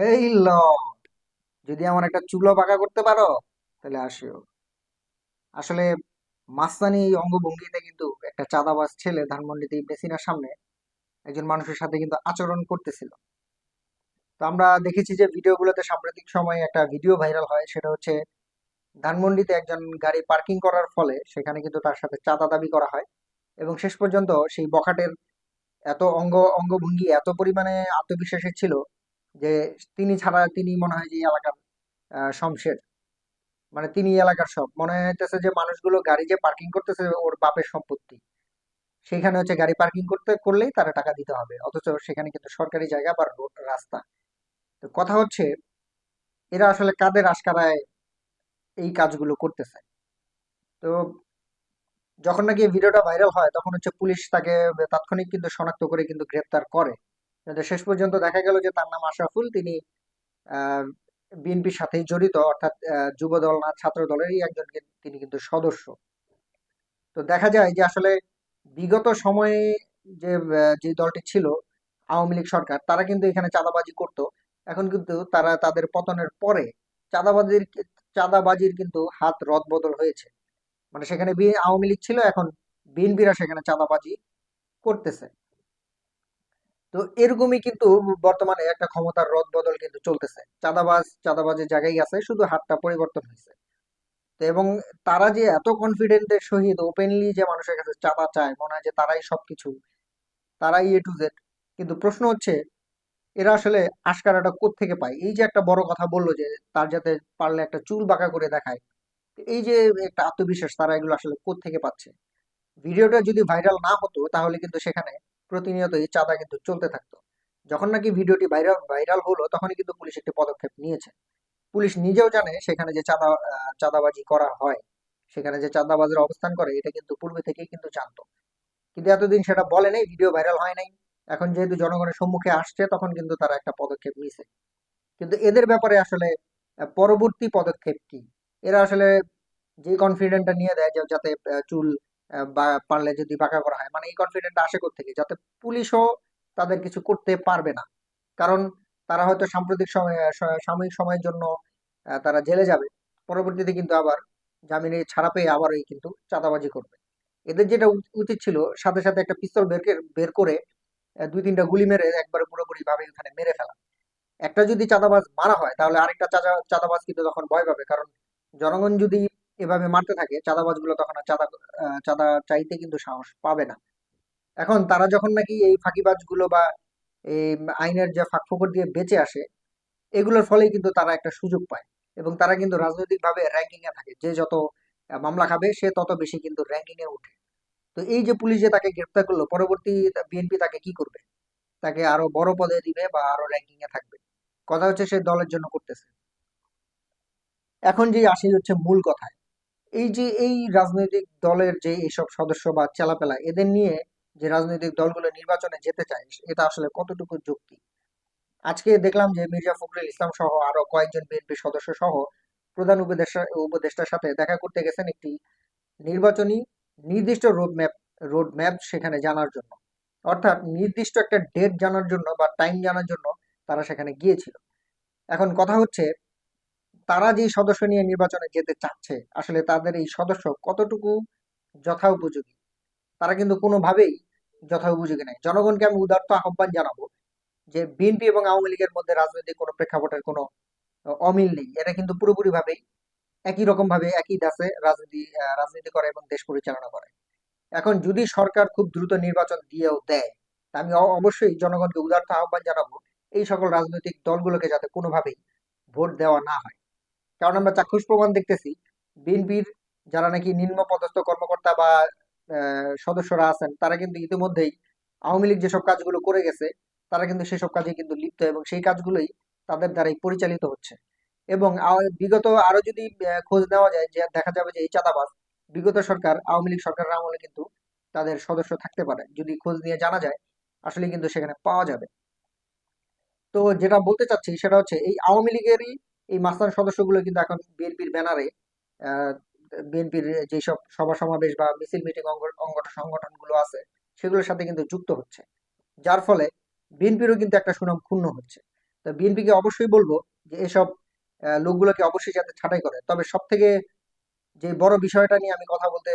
এই ল যদি এমন একটা চুলো পাকা করতে পারো, তাহলে আসিও। আসলে মাস্তানি এই অঙ্গভঙ্গিতে কিন্তু একটা চাঁদাবাজ ছেলে ধানমন্ডিতে ইবনে সিনার সামনে একজন মানুষের সাথে কিন্তু আচরণ করতেছিল। তো আমরা দেখেছি যে ভিডিওগুলোতে সাম্প্রতিক সময়ে একটা ভিডিও ভাইরাল হয়, সেটা হচ্ছে ধানমন্ডিতে একজন গাড়ি পার্কিং করার ফলে সেখানে কিন্তু তার সাথে চাঁদা দাবি করা হয় এবং শেষ পর্যন্ত সেই বখাটের এত অঙ্গ, অঙ্গভঙ্গি এত পরিমাণে আত্মবিশ্বাসী ছিল যে তিনি ছাড়া তিনি মনে হয় যে এলাকার শমশের। মানে তিনি এলাকার সব। মনে হইতেছে যে মানুষগুলো গাড়ি যে পার্কিং করতেছে ওর বাপের সম্পত্তি। সেখানে হচ্ছে গাড়ি পার্কিং করতে, করলেই তারা টাকা দিতে হবে। অথচ সেখানে কিন্তু সরকারি জায়গা বা রাস্তা। তো কথা হচ্ছে, এরা আসলে কাদের আশকারায় এই কাজগুলো করতেছে? তো যখন নাকি ভিডিওটা ভাইরাল হয়, তখন হচ্ছে পুলিশ তাকে তাৎক্ষণিক কিন্তু শনাক্ত করে কিন্তু গ্রেপ্তার করে। শেষ পর্যন্ত দেখা গেল যে তার নাম আশরাফুল, তিনি বিএনপির সাথেই জড়িত, অর্থাৎ যুব দল না ছাত্র দলেরই একজন তিনি কিন্তু সদস্য। তো দেখা যায় যে আসলে বিগত সময়ে যে যে দলটি ছিল, আওয়ামী লীগ সরকার, তারা কিন্তু এখানে চাঁদাবাজি করত। এখন কিন্তু তারা তাদের পতনের পরে চাঁদাবাজির চাঁদাবাজির কিন্তু হাত রদবদল হয়েছে। মানে সেখানে আওয়ামী লীগ ছিল, এখন বিএনপিরা সেখানে চাঁদাবাজি করতেছে। তো এরকমই কিন্তু বর্তমানে একটা ক্ষমতার রদ বদল কিন্তু চলতেছে। চাঁদাবাজ, চাঁদাবাজের জায়গায় আছে, শুধু হাতটা পরিবর্তন হয়েছে। এবং তারা যে এত কনফিডেন্টের সহিত ওপেনলি যে মানুষের কাছে চাঁদা চায়, মনে হয় যে তারাই সবকিছু, তারাই এ টু জেড কিন্তু প্রশ্ন হচ্ছে, এরা আসলে আশকারাটা কোত্থেকে পায়? এই যে একটা বড় কথা বলল যে তার যাতে পারলে একটা চুল বাঁকা করে দেখায়, এই যে একটা আত্মবিশ্বাস তারা এগুলো আসলে কোত্থেকে পাচ্ছে? ভিডিওটা যদি ভাইরাল না হতো তাহলে কিন্তু সেখানে প্রতিনিয়ত এই চাঁদা কিন্তু চলতে থাকতো। যখন নাকি ভিডিওটি ভাইরাল ভাইরাল হলো, তখনই কিন্তু পুলিশ একটি পদক্ষেপ নিয়েছে। পুলিশ নিজেও জানে সেখানে যে চাঁদা চাঁদাবাজি করা হয়, সেখানে যে চাঁদাবাজরা অবস্থান করে, এটা কিন্তু পূর্বে থেকেই কিন্তু জানতো। কিন্তু এতদিন সেটা বলে নাই, ভিডিও ভাইরাল হয় নাই। এখন যেহেতু জনগণের সম্মুখে আসছে, তখন কিন্তু তারা একটা পদক্ষেপ নিছে। কিন্তু এদের ব্যাপারে আসলে পরবর্তী পদক্ষেপ কি? এরা আসলে যে কনফিডেন্টটা নিয়ে দেয় যাতে চুল পারলে যদি বাঁকা করা হয়। মানে এই কনফিডেন্টটা আসে থেকে যাতে পুলিশও তাদের কিছু করতে পারবে না। কারণ তারা হয়তো সাম্প্রতিক সময় সাময়িক সময়ের জন্য তারা জেলে যাবে। পরবর্তীতে কিন্তু আবার জামিনে ছাড়া পেয়ে আবার এই কিন্তু চাঁদাবাজি করবে। এদের যেটা উচিত ছিল, সাথে সাথে একটা পিস্তল বের বের করে দুই তিনটা গুলি মেরে একবারে পুরোপুরি ভাবে ওখানে মেরে ফেলা। একটা যদি চাঁদাবাজ মারা হয়, তাহলে আরেকটা চাঁদা চাঁদাবাজ কিন্তু তখন ভয় পাবে। কারণ জনগণ যদি এভাবে মারতে থাকে চাঁদাবাজগুলো তখন আর চাঁদা চাঁদা চাইতে কিন্তু সাহস পাবে না। এখন তারা যখন নাকি এই ফাঁকিবাজগুলো বা এই আইনের যে ফাঁকফোকর দিয়ে বেঁচে আসে, এগুলোর ফলেই কিন্তু তারা একটা সুযোগ পায় এবং তারা কিন্তু রাজনৈতিক ভাবে র্যাঙ্কিং এ থাকে। যে যত মামলা খাবে, সে তত বেশি কিন্তু র্যাঙ্কিং এ উঠে তো এই যে পুলিশ যে তাকে গ্রেপ্তার করল, পরবর্তী বিএনপি তাকে কি করবে? তাকে আরও বড় পদে দিবে বা আরও র্যাঙ্কিং এ থাকবে? কথা হচ্ছে সে দলের জন্য করতেছে। এখন যে আসি হচ্ছে মূল কথায় এই যে, এই রাজনৈতিক দলের যে এইসব সদস্য বা চেলাপেলা, এদের নিয়ে যে রাজনৈতিক দলগুলো নির্বাচনে যেতে চায়, এটা আসলে কতটুকু যুক্তি? আজকে দেখলাম যে মির্জা ফখরুল ইসলাম সহ আরও কয়েকজন বিএনপি সদস্য সহ প্রধান উপদেষ্টা, উপদেষ্টার সাথে দেখা করতে গেছেন একটি নির্বাচনী নির্দিষ্ট রোড ম্যাপ রোড ম্যাপ সেখানে জানার জন্য। অর্থাৎ নির্দিষ্ট একটা ডেট জানার জন্য বা টাইম জানার জন্য তারা সেখানে গিয়েছিল। এখন কথা হচ্ছে তারা যে সদস্য নিয়ে নির্বাচনে যেতে চাচ্ছে, আসলে তাদের এই সদস্য কতটুকু যথা উপযোগী তারা কিন্তু কোনোভাবেই যথা উপযোগী নাই জনগণকে আমি উদার্ত আহ্বান জানাব যে বিএনপি এবং আওয়ামী লীগের মধ্যে রাজনৈতিক কোনো প্রেক্ষাপটের কোনো অমিল নেই। এরা কিন্তু পুরোপুরি ভাবেই একই রকম ভাবে একই দাসে রাজনীতি রাজনীতি করে এবং দেশ পরিচালনা করে। এখন যদি সরকার খুব দ্রুত নির্বাচন দিয়েও দেয়, তা আমি অবশ্যই জনগণকে উদার্ত আহ্বান জানাব এই সকল রাজনৈতিক দলগুলোকে যাতে কোনোভাবেই ভোট দেওয়া না হয়। কারণ আমরা চাক্ষুষ প্রমাণ দেখতেছি। বিএনপির যারা নাকি নিম্ন পদস্থ কর্মকর্তা বা সদস্যরা আছেন, তারা কিন্তু ইতিমধ্যেই আওয়ামী লীগ যেসব কাজগুলো করে গেছে, তারা কিন্তু সেসব কাজে কিন্তু লিপ্ত এবং সেই কাজগুলোই তাদের দ্বারাই পরিচালিত হচ্ছে। এবং বিগত আরও যদি খোঁজ নেওয়া যায় যে দেখা যাবে যে এই চাঁদাবাজ, বিগত সরকার, আওয়ামী লীগ সরকারের আমলে কিন্তু তাদের সদস্য থাকতে পারে। যদি খোঁজ নিয়ে জানা যায় আসলে কিন্তু সেখানে পাওয়া যাবে। তো যেটা বলতে চাচ্ছি সেটা হচ্ছে, এই আওয়ামী লীগেরই এই মাস্তান সদস্যগুলো কিন্তু এখন বিএনপির ব্যানারে বিএনপির যেসব সভা সমাবেশ বা মিছিল মিটিং সংগঠনগুলো আছে, সেগুলোর সাথে কিন্তু যুক্ত হচ্ছে। যার ফলে বিএনপিরও কিন্তু একটা সুনাম ক্ষুণ্ণ হচ্ছে। তো বিএনপিকে অবশ্যই বলব যে এসব লোকগুলোকে অবশ্যই যাতে ছাঁটাই করে। তবে সব থেকে যে বড় বিষয়টা নিয়ে আমি কথা বলতে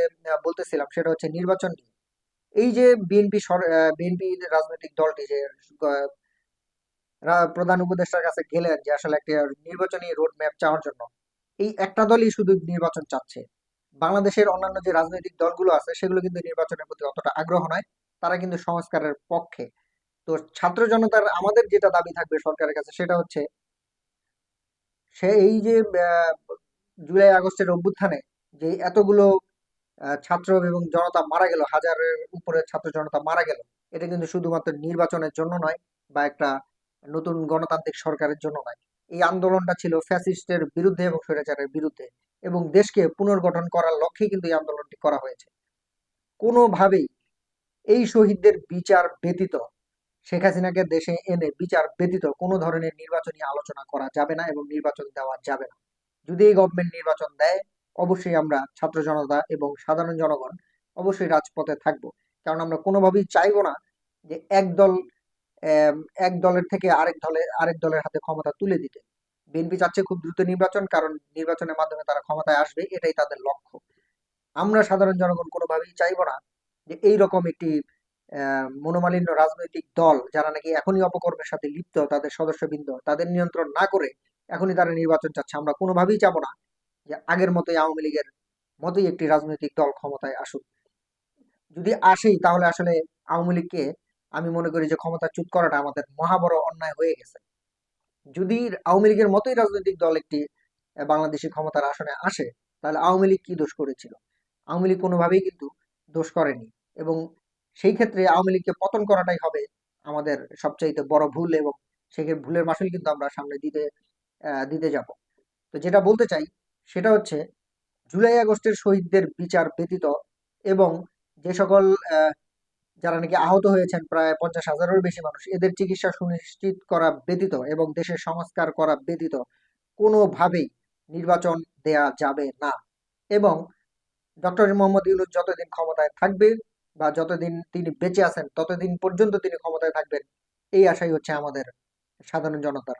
বলতেছিলাম সেটা হচ্ছে নির্বাচন নিয়ে। এই যে বিএনপি বিএনপি রাজনৈতিক দলটি যে প্রধান উপদেষ্টার কাছে গেলেন যে আসলে একটা নির্বাচনী রোড ম্যাপ চাওয়ার জন্য। এই একটা দলই শুধু নির্বাচন চাচ্ছে। বাংলাদেশের অন্যান্য যে রাজনৈতিক দলগুলো আছে, সেগুলো কিন্তু নির্বাচনের প্রতি অতটা আগ্রহ নয়, তারা কিন্তু সংস্কারের পক্ষে। তো ছাত্র জনতার আমাদের যেটা দাবি থাকবে সরকারের কাছে, সেটা হচ্ছে সে এই যে জুলাই আগস্টের অভ্যুত্থানে যে এতগুলো ছাত্র এবং জনতা মারা গেল, হাজারের উপরে ছাত্র জনতা মারা গেল, এটা কিন্তু শুধুমাত্র নির্বাচনের জন্য নয়, বা একটা নতুন গণতান্ত্রিক সরকারের জন্য নয়। এই আন্দোলনটা ছিল ফ্যাসিস্টের বিরুদ্ধে এবং স্বৈরাচারের বিরুদ্ধে এবং দেশকে পুনর্গঠন করার লক্ষ্যে কিন্তু এই আন্দোলনটি করা হয়েছে। কোনোভাবেই এই শহীদদের বিচার ব্যতীত শেখ হাসিনাকে দেশে এনে বিচার ব্যতীত কোনো ধরনের নির্বাচনী আলোচনা করা যাবে না এবং নির্বাচন দেওয়া যাবে না। যদি এই গভর্নমেন্ট নির্বাচন দেয় অবশ্যই আমরা ছাত্র জনতা এবং সাধারণ জনগণ অবশ্যই রাজপথে থাকব। কারণ আমরা কোনোভাবেই চাইব না যে এক দল আম, এক দলের থেকে আরেক দলে, আরেক দলের হাতে ক্ষমতা তুলে দিতে। বিএনপি চাচ্ছে খুব দ্রুত নির্বাচন, কারণ নির্বাচনের মাধ্যমে তারা ক্ষমতায় আসবে, এটাই তাদের লক্ষ্য। আমরা সাধারণ জনগণ কোনোভাবেই চাইব না যে এই রকম একটি মনোমালিন্য রাজনৈতিক দল যারা নাকি এখনই অপকর্মের সাথে লিপ্ত, তাদের সদস্যবৃন্দ, তাদের নিয়ন্ত্রণ না করে এখনই তারা নির্বাচন চাচ্ছে। আমরা কোনোভাবেই চাবো না যে আগের মতোই আওয়ামী লীগের মতোই একটি রাজনৈতিক দল ক্ষমতায় আসুক। যদি আসেই, তাহলে আসলে আওয়ামী লীগকে আমি মনে করি যে ক্ষমতা ক্ষমতাচ্যুত করাটা আমাদের মহা বড় অন্যায় হয়ে গেছে। যদি আওয়ামী লীগের মতোই রাজনৈতিক দল একটি বাংলাদেশি ক্ষমতার আসনে আসে, তাহলে আওয়ামী লীগ কি দোষ করেছিল? আওয়ামী লীগ কোনোভাবেই কিন্তু দোষ করেনি এবং সেই ক্ষেত্রে আওয়ামী লীগকে পতন করাটাই হবে আমাদের সবচাইতে বড় ভুল এবং সেই ভুলের মাসুল কিন্তু আমরা সামনে দিতে দিতে যাব। তো যেটা বলতে চাই সেটা হচ্ছে, জুলাই আগস্টের শহীদদের বিচার ব্যতীত এবং যে সকল যারা নাকি আহত হয়েছেন, প্রায় পঞ্চাশ হাজারেরও বেশি মানুষ, এদের চিকিৎসা সুনিশ্চিত করা ব্যতীত এবং দেশের সংস্কার করা ব্যতীত কোনোভাবেই নির্বাচন দেয়া যাবে না। এবং ডক্টর মোহাম্মদ ইউনূস যতদিন ক্ষমতায় থাকবে বা যতদিন তিনি বেঁচে আছেন, ততদিন পর্যন্ত তিনি ক্ষমতায় থাকবেন, এই আশাই হচ্ছে আমাদের সাধারণ জনতার।